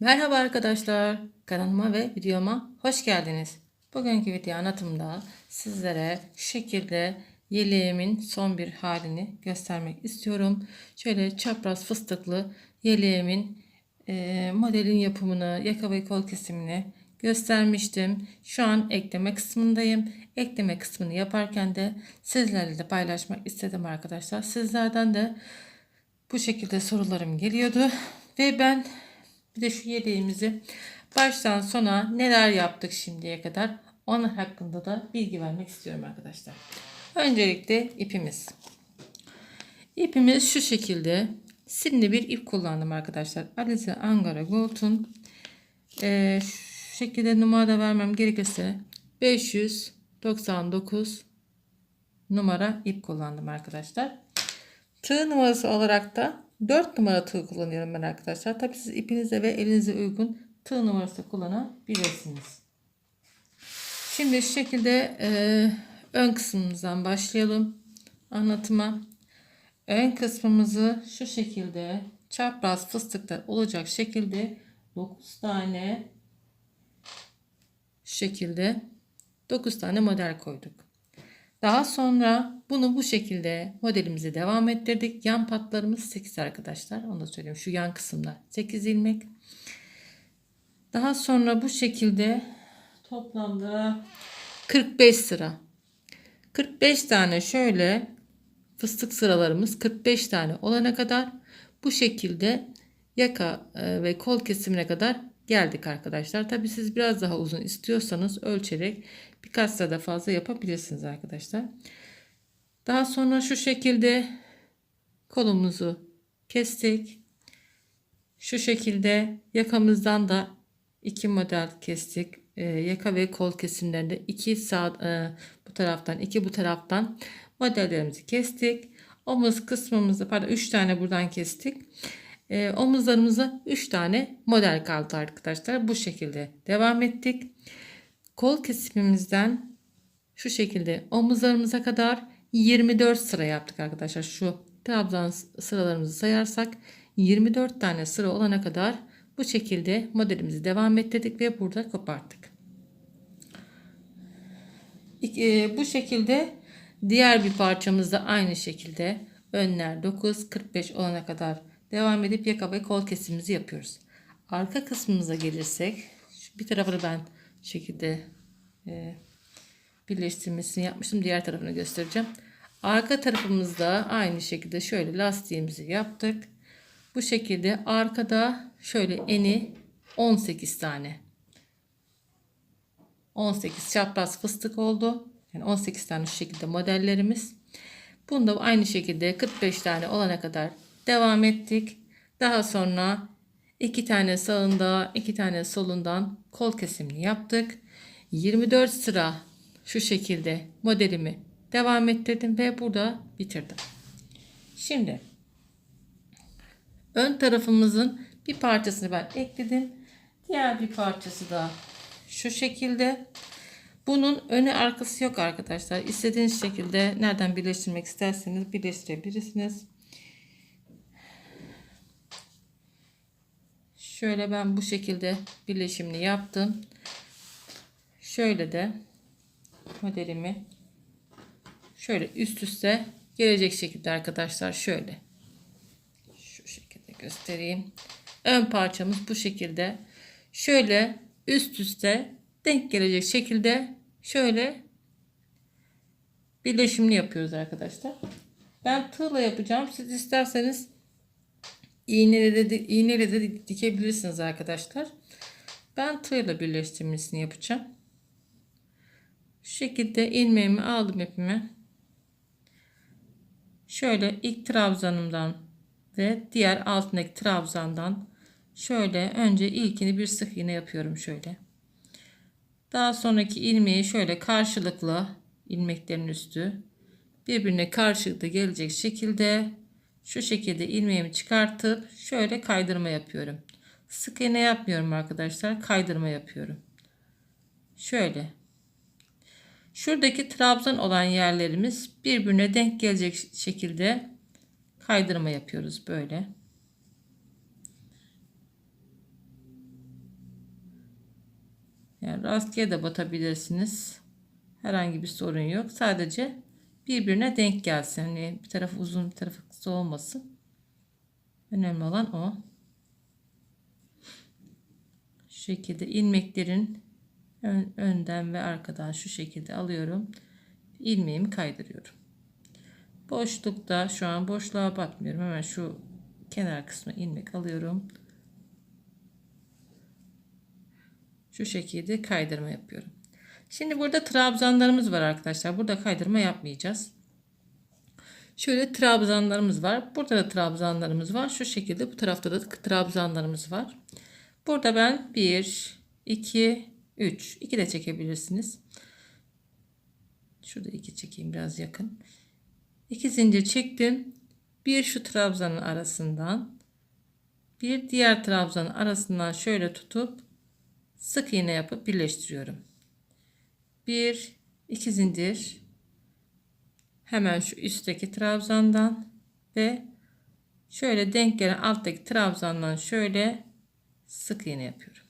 Merhaba arkadaşlar, kanalıma ve videoma hoş geldiniz. Bugünkü video anlatımda sizlere şu şekilde yeleğimin son bir halini göstermek istiyorum. Şöyle çapraz fıstıklı yeleğimin e, modelin yapımını, yaka ve kol kesimini göstermiştim. Şu an ekleme kısmındayım. Ekleme kısmını yaparken de sizlerle de paylaşmak istedim arkadaşlar. Sizlerden de bu şekilde sorularım geliyordu ve ben bir de şu yeleğimizi baştan sona neler yaptık şimdiye kadar onun hakkında da bilgi vermek istiyorum arkadaşlar. Öncelikle ipimiz. İpimiz şu şekilde simli bir ip kullandım arkadaşlar. Alize Angara Gold'un e, şu şekilde numara vermem gerekirse 599 numara ip kullandım arkadaşlar. Tığ numarası olarak da 4 numara tığ kullanıyorum ben arkadaşlar. Tabi siz ipinize ve elinize uygun tığ numarası kullanabilirsiniz. Şimdi şu şekilde e, ön kısmımızdan başlayalım anlatıma. Ön kısmımızı şu şekilde çapraz fıstıkta olacak şekilde 9 tane şekilde 9 tane model koyduk. Daha sonra bunu bu şekilde modelimizi devam ettirdik. Yan patlarımız 8 arkadaşlar. Onu da söyleyeyim. Şu yan kısımda 8 ilmek. Daha sonra bu şekilde toplamda 45 sıra. 45 tane şöyle fıstık sıralarımız 45 tane olana kadar bu şekilde yaka e, ve kol kesimine kadar geldik arkadaşlar. Tabi siz biraz daha uzun istiyorsanız ölçerek birkaç sırada fazla yapabilirsiniz arkadaşlar. Daha sonra şu şekilde kolumuzu kestik. Şu şekilde yakamızdan da iki model kestik. Ee, yaka ve kol kesimlerinde iki sağ e, bu taraftan iki bu taraftan modellerimizi kestik. Omuz kısmımızı pardon 3 tane buradan kestik. E, omuzlarımıza 3 tane model kaldı arkadaşlar. Bu şekilde devam ettik. Kol kesimimizden şu şekilde omuzlarımıza kadar 24 sıra yaptık arkadaşlar. Şu trabzan sıralarımızı sayarsak 24 tane sıra olana kadar bu şekilde modelimizi devam ettirdik ve burada koparttık. E, bu şekilde diğer bir parçamız da aynı şekilde önler 9 45 olana kadar Devam edip yaka ve kol kesimimizi yapıyoruz. Arka kısmımıza gelirsek bir tarafını ben şekilde e, birleştirmesini yapmıştım. Diğer tarafını göstereceğim. Arka tarafımızda aynı şekilde şöyle lastiğimizi yaptık. Bu şekilde arkada şöyle eni 18 tane. 18 çapraz fıstık oldu. Yani 18 tane şu şekilde modellerimiz. Bunda aynı şekilde 45 tane olana kadar devam ettik. Daha sonra iki tane sağında iki tane solundan kol kesimini yaptık. 24 sıra şu şekilde modelimi devam ettirdim ve burada bitirdim. Şimdi ön tarafımızın bir parçasını ben ekledim. Diğer bir parçası da şu şekilde. Bunun önü arkası yok arkadaşlar. İstediğiniz şekilde nereden birleştirmek isterseniz birleştirebilirsiniz. Şöyle ben bu şekilde birleşimini yaptım. Şöyle de modelimi şöyle üst üste gelecek şekilde arkadaşlar şöyle şu şekilde göstereyim. Ön parçamız bu şekilde şöyle üst üste denk gelecek şekilde şöyle birleşimini yapıyoruz arkadaşlar. Ben tığla yapacağım. Siz isterseniz iğneyle de, iğneyle de dikebilirsiniz arkadaşlar. Ben tığla birleştirmesini yapacağım. Şu şekilde ilmeğimi aldım ipimi. Şöyle ilk trabzanımdan ve diğer altındaki trabzandan şöyle önce ilkini bir sık iğne yapıyorum şöyle. Daha sonraki ilmeği şöyle karşılıklı ilmeklerin üstü birbirine karşılıklı gelecek şekilde şu şekilde ilmeğimi çıkartıp şöyle kaydırma yapıyorum. Sık iğne yapmıyorum arkadaşlar. Kaydırma yapıyorum. Şöyle. Şuradaki trabzan olan yerlerimiz birbirine denk gelecek şekilde kaydırma yapıyoruz böyle. Yani rastgele de batabilirsiniz. Herhangi bir sorun yok. Sadece birbirine denk gelsin. Hani bir tarafı uzun bir tarafı kısa olmasın. Önemli olan o. Şu şekilde ilmeklerin ön, önden ve arkadan şu şekilde alıyorum. ilmeğimi kaydırıyorum. Boşlukta şu an boşluğa batmıyorum. Hemen şu kenar kısmı ilmek alıyorum. Şu şekilde kaydırma yapıyorum. Şimdi burada trabzanlarımız var arkadaşlar. Burada kaydırma yapmayacağız. Şöyle trabzanlarımız var. Burada da trabzanlarımız var. Şu şekilde bu tarafta da trabzanlarımız var. Burada ben 1, 2, 3. 2 de çekebilirsiniz. Şurada 2 çekeyim biraz yakın. 2 zincir çektim. Bir şu trabzanın arasından bir diğer trabzanın arasından şöyle tutup sık iğne yapıp birleştiriyorum. 1 2 zincir hemen şu üstteki trabzandan ve şöyle denk gelen alttaki trabzandan şöyle sık iğne yapıyorum.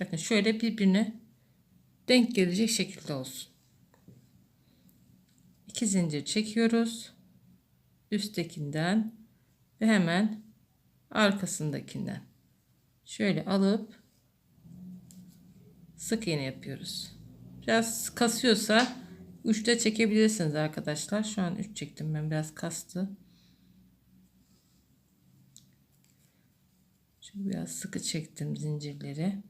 Bakın şöyle birbirine denk gelecek şekilde olsun. 2 zincir çekiyoruz. Üsttekinden ve hemen arkasındakinden. Şöyle alıp sık iğne yapıyoruz. Biraz kasıyorsa 3'te çekebilirsiniz arkadaşlar. Şu an 3 çektim ben biraz kastı. Şöyle biraz sıkı çektim zincirleri.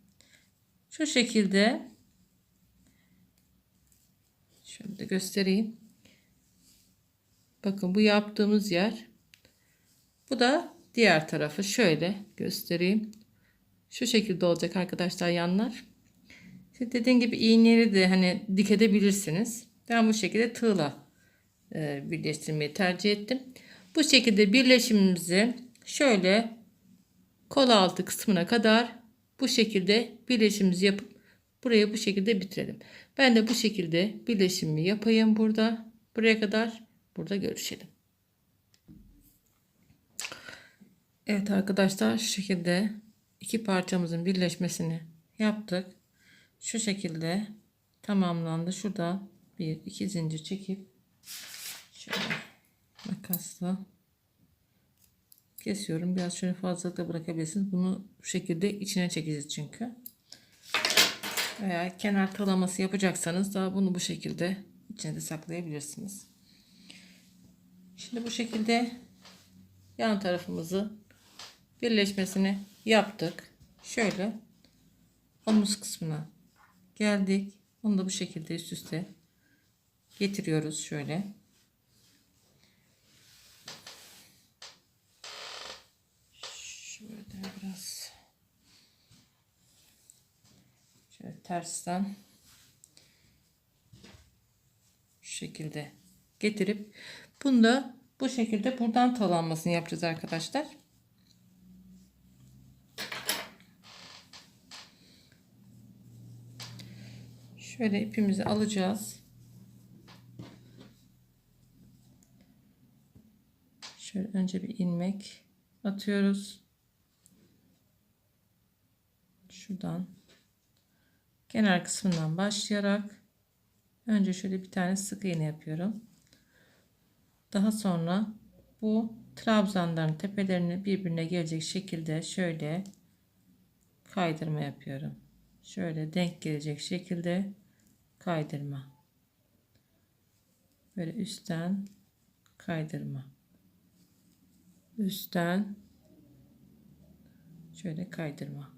Şu şekilde şöyle de göstereyim. Bakın bu yaptığımız yer. Bu da diğer tarafı. Şöyle göstereyim. Şu şekilde olacak arkadaşlar yanlar. Şimdi dediğim gibi iğneleri de hani dikebilirsiniz. Ben bu şekilde tığla e, birleştirmeyi tercih ettim. Bu şekilde birleşimimizi şöyle kol altı kısmına kadar bu şekilde birleşimimizi yapıp burayı bu şekilde bitirelim. Ben de bu şekilde birleşimimi yapayım burada. Buraya kadar burada görüşelim. Evet arkadaşlar şu şekilde iki parçamızın birleşmesini yaptık. Şu şekilde tamamlandı. Şurada bir iki zincir çekip şöyle makasla kesiyorum. Biraz şöyle fazlalıkla bırakabilirsiniz. Bunu bu şekilde içine çekeceğiz çünkü. Veya kenar talaması yapacaksanız da bunu bu şekilde içine de saklayabilirsiniz. Şimdi bu şekilde yan tarafımızı birleşmesini yaptık. Şöyle omuz kısmına geldik. Onu da bu şekilde üst üste getiriyoruz şöyle. Şöyle biraz şöyle tersten şu şekilde getirip bunu da bu şekilde buradan talanmasını yapacağız arkadaşlar. Şöyle ipimizi alacağız. Şöyle önce bir ilmek atıyoruz. Şuradan kenar kısmından başlayarak önce şöyle bir tane sık iğne yapıyorum. Daha sonra bu trabzanların tepelerini birbirine gelecek şekilde şöyle kaydırma yapıyorum. Şöyle denk gelecek şekilde kaydırma. Böyle üstten kaydırma. Üstten şöyle kaydırma.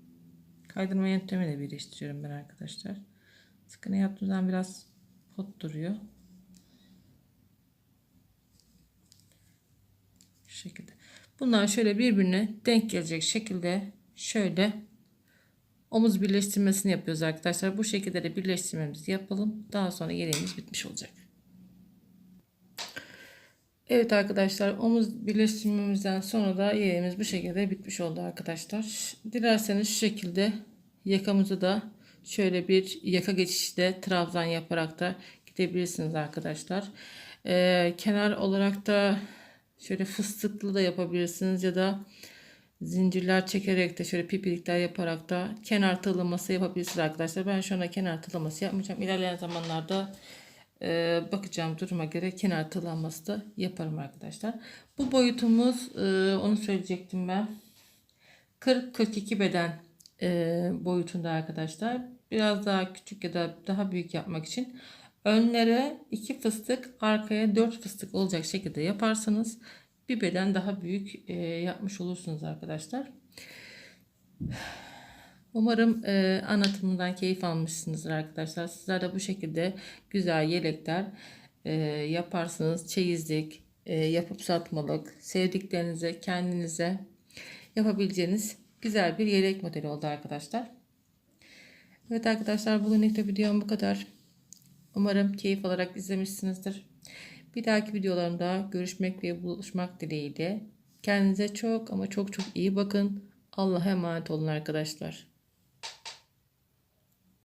Kaydırma yöntemiyle birleştiriyorum ben arkadaşlar. Sıkını yaptığım zaman biraz pot duruyor. Şekilde. Bunlar şöyle birbirine denk gelecek şekilde şöyle omuz birleştirmesini yapıyoruz arkadaşlar. Bu şekilde de birleştirmemizi yapalım. Daha sonra yeleğimiz bitmiş olacak. Evet arkadaşlar omuz birleştirmemizden sonra da yeleğimiz bu şekilde bitmiş oldu arkadaşlar. Dilerseniz şu şekilde yakamızı da şöyle bir yaka geçişte trabzan yaparak da gidebilirsiniz arkadaşlar. Ee, kenar olarak da şöyle fıstıklı da yapabilirsiniz ya da zincirler çekerek de şöyle pipilikler yaparak da kenar tığlaması yapabilirsiniz arkadaşlar. Ben şu anda kenar tığlaması yapmayacağım. İlerleyen zamanlarda e, bakacağım duruma göre kenar tığlaması da yaparım arkadaşlar. Bu boyutumuz e, onu söyleyecektim ben. 40-42 beden e, boyutunda arkadaşlar. Biraz daha küçük ya da daha büyük yapmak için önlere 2 fıstık arkaya 4 fıstık olacak şekilde yaparsanız bir beden daha büyük e, yapmış olursunuz arkadaşlar. Umarım e, anlatımından keyif almışsınızdır arkadaşlar. Sizler de bu şekilde güzel yelekler e, yaparsınız. Çeyizlik, e, yapıp satmalık, sevdiklerinize, kendinize yapabileceğiniz güzel bir yelek modeli oldu arkadaşlar. Evet arkadaşlar bugünlük de videom bu kadar. Umarım keyif alarak izlemişsinizdir. Bir dahaki videolarımda görüşmek ve buluşmak dileğiyle. Kendinize çok ama çok çok iyi bakın. Allah'a emanet olun arkadaşlar.